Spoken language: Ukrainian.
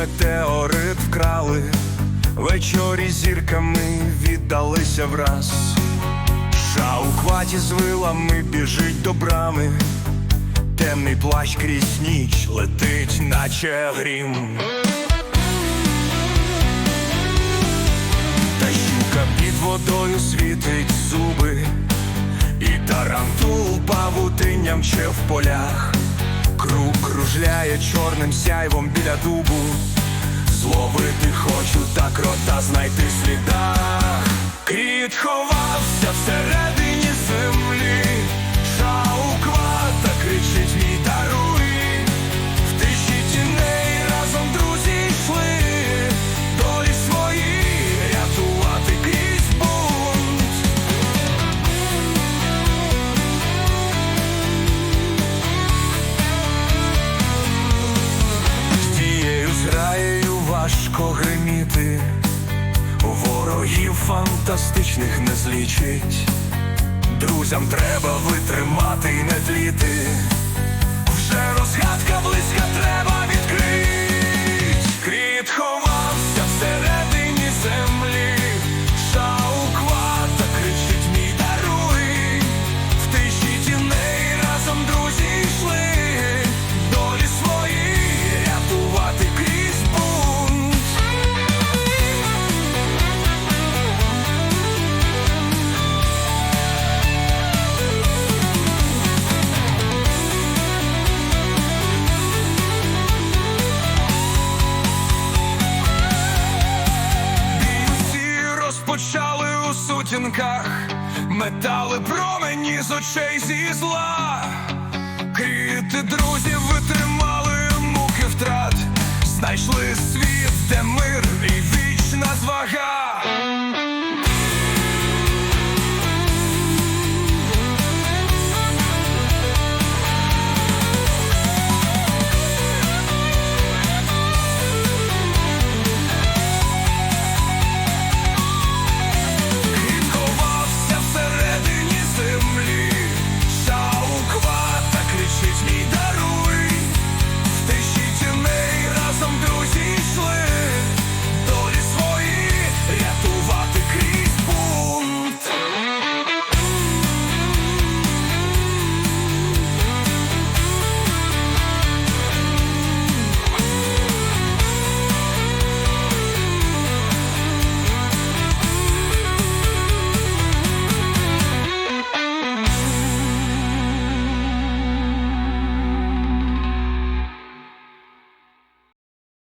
метеорит вкрали, вечорі зірками віддалися враз. Ша у хваті з вилами біжить до брами, темний плащ крізь ніч летить, наче грім. Та щука під водою світить зуби, і тарантул павутинням ще в полях. Круг кружляє чорним сяйвом біля дубу. Зловити хочу, так рота знайти в слідах. Кріт ховався всередині фантастичних не злічить. Друзям треба витримати і не тліти. Вже розгадка близька треба відкрить. Сутінках, метали промені з очей зі зла. Крити друзів витримали